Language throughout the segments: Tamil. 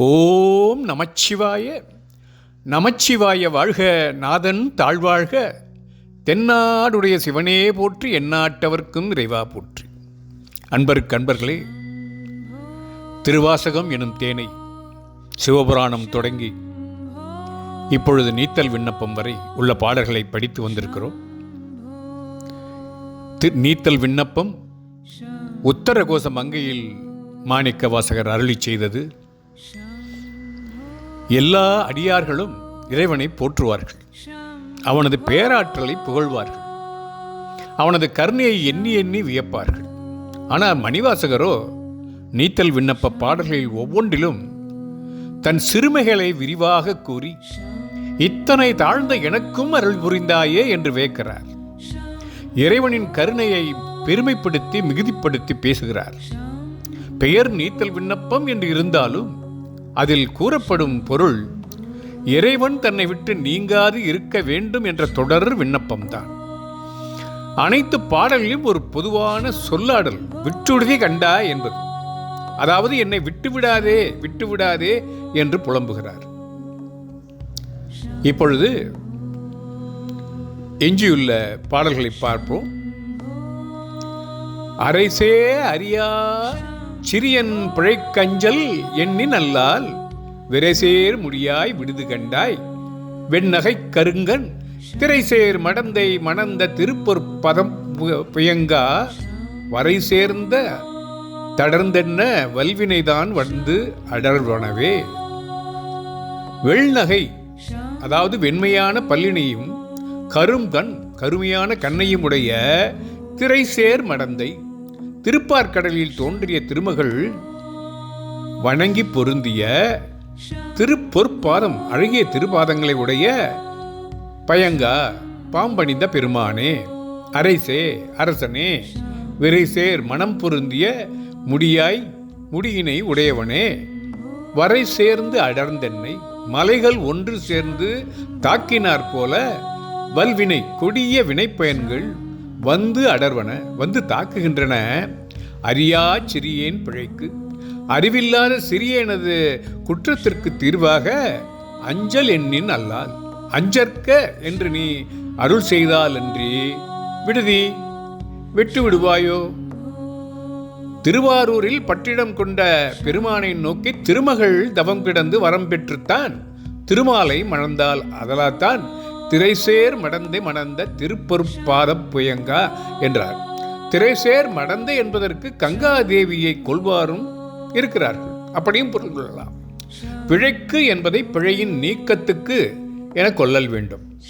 ஓம் நமச்சிவாய. நமச்சிவாய வாழ்க நாதன் தாழ்வாழ்க. தென்னாடுடைய சிவனே போற்றி எந்நாட்டவர்க்கும் இறைவா போற்றி. அன்பருக்கு அன்பர்களே திருவாசகம் எனும் தேனை சிவபுராணம் தொடங்கி இப்பொழுது நீத்தல் விண்ணப்பம் வரை உள்ள பாடல்களை படித்து வந்திருக்கிறோம். தி- நீத்தல் விண்ணப்பம் உத்தரகோச மங்கையில் மாணிக்க வாசகர் அருளி செய்தது எல்லா அடியார்களும் இறைவனை போற்றுவார்கள். அவனது பேராற்றலை புகழ்வார்கள். அவனது கருணையை எண்ணி எண்ணி வியப்பார்கள். ஆனால் மணிவாசகரோ நீத்தல் விண்ணப்ப பாடல்களில் ஒவ்வொன்றிலும் தன் சிறுமைகளை விரிவாக கூறி இத்தனை தாழ்ந்த எனக்கும் அருள் புரிந்தாயே என்று வேக்கிறார் இறைவனின் கருணையை பெருமைப்படுத்தி மிகுதிப்படுத்தி பேசுகிறார். பெயர் நீத்தல் விண்ணப்பம் என்று இருந்தாலும் அதில் கூறப்படும் பொருள் இறைவன் தன்னை விட்டு நீங்காது இருக்க வேண்டும் என்ற தொடர் விண்ணப்பம்தான். அனைத்து பாடல்களையும் ஒரு பொதுவான சொல்லாடல் விட்டுடுதி கண்டா என்பது. அதாவது என்னை விட்டுவிடாதே விட்டுவிடாதே என்று புலம்புகிறார். இப்பொழுது எஞ்சியுள்ள பாடல்களை பார்ப்போம். அரைசே அறியா சிறியன் பிழைக்கஞ்சல் எண்ணி நல்லால் விரைசேர் முடியாய் விடுது கண்டாய். வெண்ணகை கருங்கன் திரைசேர் மடந்தை மணந்த திருப்பொற்பதம் பு- புயங்கா வரை சேர்ந்த தடர்ந்தென்ன வல்வினைதான் வந்து அடர்வனவே. வெள்நகை அதாவது வெண்மையான பல்லினையும் கருங்கண் கருமையான கண்ணையும் உடைய திரைசேர் மடந்தை திருப்பார்கடலில் தோன்றிய திருமகள் வணங்கி பொருந்திய திருப்பொற்பாதம் அழகிய திருப்பாதங்களை உடைய பயங்கா பாம்பணிந்த பெருமானே அரைசே அரசனே விரைசேர் மனம் பொருந்திய முடியாய் முடியினை உடையவனே வரை சேர்ந்து அடர்ந்தென்னை மலைகள் ஒன்று சேர்ந்து தாக்கினார் போல வல்வினை கொடிய வினைப்பயன்கள் வந்து அடர்வன வந்து தாக்குகின்றன. அறியா சிறியேன் பிழைக்கு. அறிவில்லாத சிறியனது குற்றத்திற்கு தீர்வாக அஞ்சல் எண்ணின் அல்லால். அஞ்சற்க என்று நீ அருள் செய்தால் அன்றி விடுதி. விட்டு விடுவாயோ? திருவாரூரில் பட்டிடம் கொண்ட பெருமானை நோக்கி திருமகள் தவம் கிடந்து வரம் பெற்றுத்தான். திருமாலை மணந்தால் அதலாத்தான். திரைசேர் மடந்தை மணந்த திருப்பருப்பாத புயங்கா என்றார். திரைசேர் மடந்தை என்பதற்கு கங்கா தேவியை கொள்வாரும் இருக்கிறார்கள். அப்படியும் பொருள் கொள்ளலாம். பிழைக்கு என்பதை பிழையின் நீக்கத்துக்கு என கொள்ளல் வேண்டும்.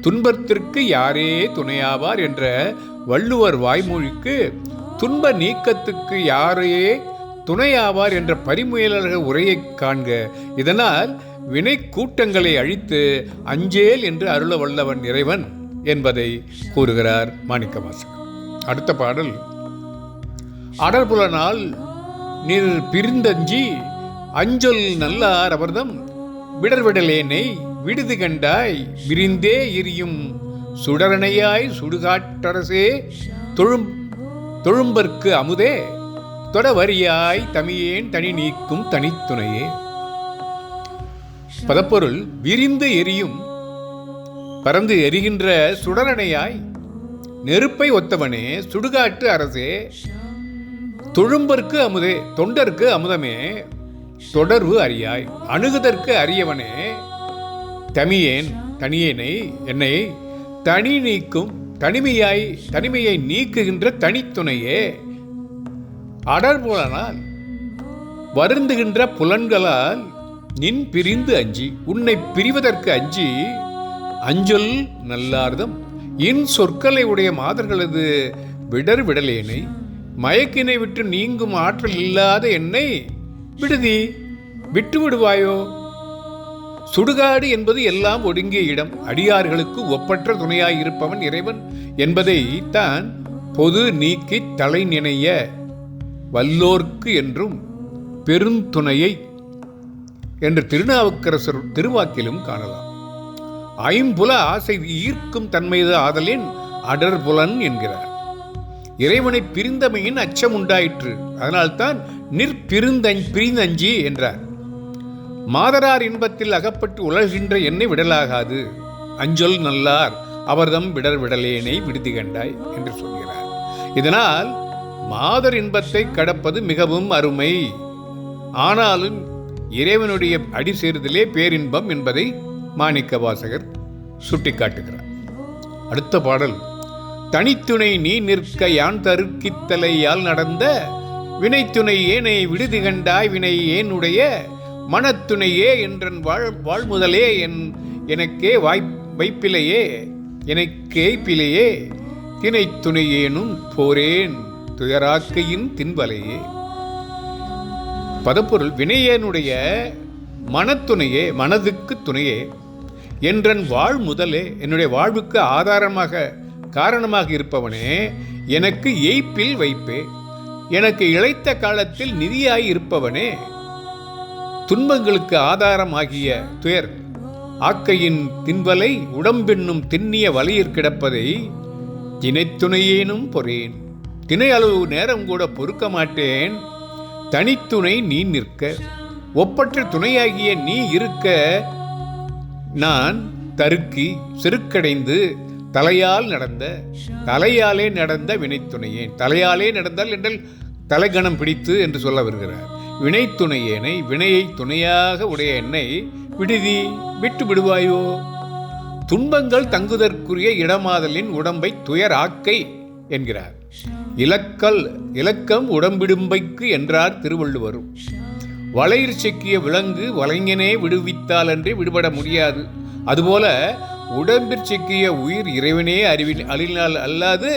துன்பத்திற்கு யாரே துணையாவார் என்ற வள்ளுவர் வாய்மொழிக்கு துன்ப நீக்கத்துக்கு யாரே துணையாவார் என்ற பரிமுயலக உரையை காண்க. இதனால் வினை கூட்டங்களை அழித்து அஞ்சேல் என்று அருள வல்லவன் இறைவன் என்பதை கூறுகிறார் மாணிக்கவாசகர். அடுத்த பாடல். அடர்புலனால் நீர் பிரிந்தஞ்சி அஞ்சொல் நல்லார் அவர்தம் விடர்விடலேனை விடுது கண்டாய் விரிந்தே எரியும் சுடரணையாய் சுடுகாட்டரசே தொழும் தொழும்பற்கு அமுதே தொடவரியாய் தமியேன் தனி நீக்கும் தனித்துணையே. பதப்பொருள் விரிந்து எரியும். பறந்து எரிகின்ற சுடரணையாய் நெருப்பை ஒத்தவனே சுடுகாட்டு அரசே. தொழும்பற்கு அமுதே தொண்டர்க்கு அமுதமே. தொடர்பு அறியாய் அணுகுதற்கு அரியவனே தமியேன் தனியேனை என்னை தனி நீக்கும் தனிமையாய் தனிமையை நீக்குகின்ற தனித்துணையே அடர்புலனால் வருந்துகின்ற புலன்களால் நின் பிரிந்து அஞ்சி உன்னை பிரிவதற்கு அஞ்சி அஞ்சொல் நல்லார்தம். இன் சொற்களை உடைய மாதர்களது விடர் விடலேனை மயக்கினை விட்டு நீங்கும் ஆற்றல் இல்லாத என்னை விடுதி விட்டு விடுவாயோ? சுடுகாடு என்பது எல்லாம் ஒடுங்கிய இடம். அடியார்களுக்கு ஒப்பற்ற துணையாயிருப்பவன் இறைவன் என்பதை தான் பொது நீக்கி தலை நினைய வல்லோர்க்கு என்றும் பெருந்துணையை என்று திருநாவுக்கரசர் திருவாக்கிலும் காணலாம். ஐம்புல ஆசை ஈர்க்கும் தன்மைது ஆதலின் அடர்புலன் என்கிறார். இறைவனை பிரிந்தமையின் அச்சம் உண்டாயிற்று. அதனால்தான் நிற்பிருந்தஞ் பிரிந்தஞ்சி என்றார். மாதரார் இன்பத்தில் அகப்பட்டு உலகின்ற என்னை விடலாகாது. அஞ்சொல் நல்லார் அவர்தம் விடர் விடலேனை விடுதி கண்டாய் என்று சொல்கிறார். இதனால் மாதர் இன்பத்தை கடப்பது மிகவும் அருமை. ஆனாலும் இறைவனுடைய அடி சேர்தலே பேரின்பம் என்பதை மாணிக்க வாசகர் சுட்டிக்காட்டுகிறார். அடுத்த பாடல் தனித்துணை நீ நிற்க யான் தருக்கித்தலையால் நடந்த வினைத்துணை ஏனை விடுதி கண்டாய் வினை ஏனுடைய மனத்துணையே என்றன் வாழ் வாழ்முதலே என் எனக்கே வாய் வைப்பிலையே எனக்கேய்ப்பிலையே தினை போரேன் துயராக்கையின் தின்பலையே பதப்பொருள் வினையனுடைய மனத்துணையே மனதுக்கு துணையே. என்றன் வாழ் முதலே என்னுடைய வாழ்வுக்கு ஆதாரமாக காரணமாக இருப்பவனே எனக்கு எய்ப்பில் வைப்பே. எனக்கு இழைத்த காலத்தில் நிதியாய் இருப்பவனே. துன்பங்களுக்கு ஆதாரமாகிய துயர் ஆக்கையின் தின்வலை உடம்பென்னும் திண்ணிய வலையிற் கிடப்பதை தினைத்துணையேனும் பொறேன். தினை அளவு நேரம் கூட பொறுக்க மாட்டேன். தனித்துணை நீ நிற்க ஒப்பற்ற துணையாகிய நீ இருக்க நான் தருக்கி செருக்கடைந்து தலையால் நடந்த தலையாலே நடந்த வினைத்துணையேன். தலையாலே நடந்தால் என்றால் தலைகணம் பிடித்து என்று சொல்ல வருகிறார். வினைத்துணையேனை வினையை துணையாக உடைய என்னை விடுதி விட்டு விடுவாயோ? துன்பங்கள் தங்குதற்குரிய இடமாதலின் உடம்பை துயராக்கை என்கிறார். இலக்கல் இலக்கம் உடம்பிடும்பைக்கு என்றார் திருவள்ளுவரும். வளையிற் சிக்கிய விலங்கு வலைஞனே விடுவித்தாலன்றே விடுபட முடியாது. அதுபோல உடம்பிற் சிக்கிய உயிர் இறைவனே அறிவின் அழினால் அல்லாது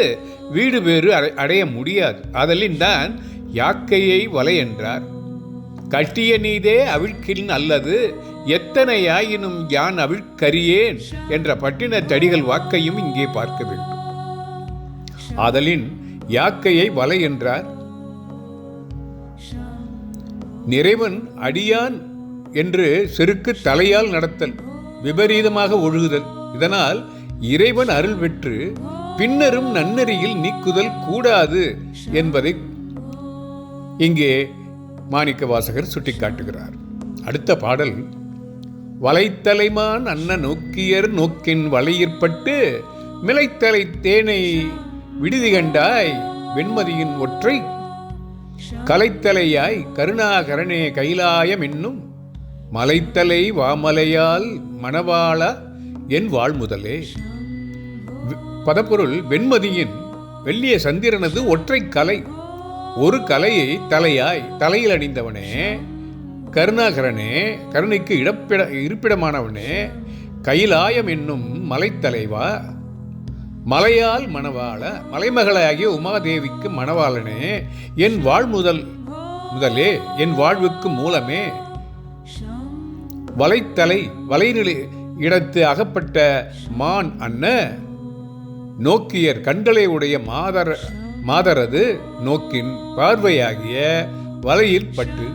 வீடு வேறு அடைய முடியாது. அதலின் தான் யாக்கையை வலை என்றார். கட்டிய நீதே அவிழ்க்கின் அல்லது எத்தனையாயினும் யான் அவிழ்கரியேன் என்ற பட்டின தடிகள் வாக்கையும் இங்கே பார்க்க வேண்டும். ஆதலின் யாக்கையை வலை என்றார். நிறைவன் அடியான் என்று செருக்கு தலையால் நடத்தல் விபரீதமாக ஒழுகுதல். இதனால் இறைவன் அருள் பெற்று பின்னரும் நன்னெறியில் நீக்குதல் கூடாது என்பதை இங்கே மாணிக்க வாசகர் சுட்டிக்காட்டுகிறார். அடுத்த பாடல் வலைத்தலைமான் அன்ன நோக்கியர் நோக்கின் வலையிற்பட்டு மிளைத்தலை தேனை விடுதி கண்டாய் வெண்மதியின் ஒற்றை கலைத்தலையாய் கருணாகரணே கைலாயம் என்னும் மலைத்தலை வாமலையால் மணவாள என் வாழ்முதலே. பதப்பொருள் வெண்மதியின் வெள்ளிய சந்திரனது ஒற்றை கலை ஒரு கலையை தலையாய் தலையில் அணிந்தவனே கருணாகரனே கருணைக்கு இடப்பிட இருப்பிடமானவனே கைலாயம் என்னும் மலைத்தலைவா மலையால் மணவாள மலைமகளாகிய உமாதேவிக்கு மணவாளனே என் வாழ்முதல் முதலே என் வாழ்வுக்கு மூலமே. வலைத்தலை வலைநிலை இடத்து அகப்பட்ட மான் அன்ன நோக்கியர் கண்களை உடைய மாதர மாதரது நோக்கின் பார்வையாகிய வலையில் பட்டு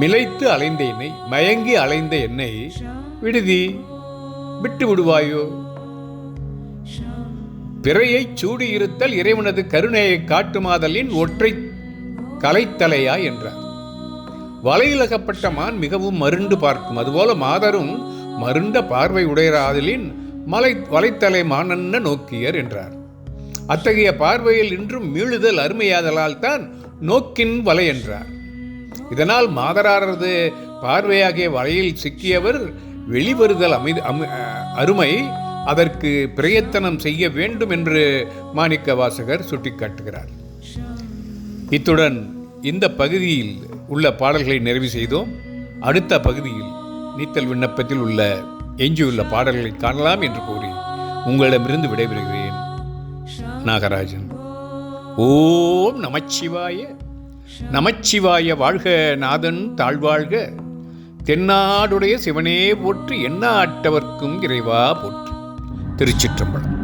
மிளைத்து அலைந்த என்னை மயங்கி அலைந்த என்னை விடுதி விட்டு விடுவாயோ? பிறையைச் சூடியிருத்தல் இறைவனது கருணையை காட்டுமாதலின் ஒற்றை கலைத்தலையா என்றார். வலையிலகப்பட்ட மான் மிகவும் மருண்டு பார்க்கும். அதுபோல மாதரும் மருண்ட பார்வை உடையராதலின் மலை வலைத்தலை மானன்ன நோக்கியர் என்றார். அத்தகைய பார்வையில் இன்றும் மீளுதல் அருமையாதலால் தான் நோக்கின் வலை என்றார். இதனால் மாதராரது பார்வையாகிய வலையில் சிக்கியவர் வெளிவருதல் அமைதி அருமை அதற்கு பிரயத்தனம் செய்ய வேண்டும் என்று மாணிக்க வாசகர் சுட்டிக்காட்டுகிறார். இத்துடன் இந்த பகுதியில் உள்ள பாடல்களை நிறைவு செய்தோம். அடுத்த பகுதியில் நீத்தல் விண்ணப்பத்தில் உள்ள எஞ்சியுள்ள பாடல்களை காணலாம் என்று கூறி உங்களிடமிருந்து விடைபெறுகிறேன். நாகராஜன். ஓம் நமச்சிவாய நமச்சிவாய வாழ்க நாதன் தாழ்வாழ்க. தென்னாடுடைய சிவனே போற்றி எண்ணாட்டவர்க்கும் இறைவா போற்று. திருச்சிற்றம்பலம்.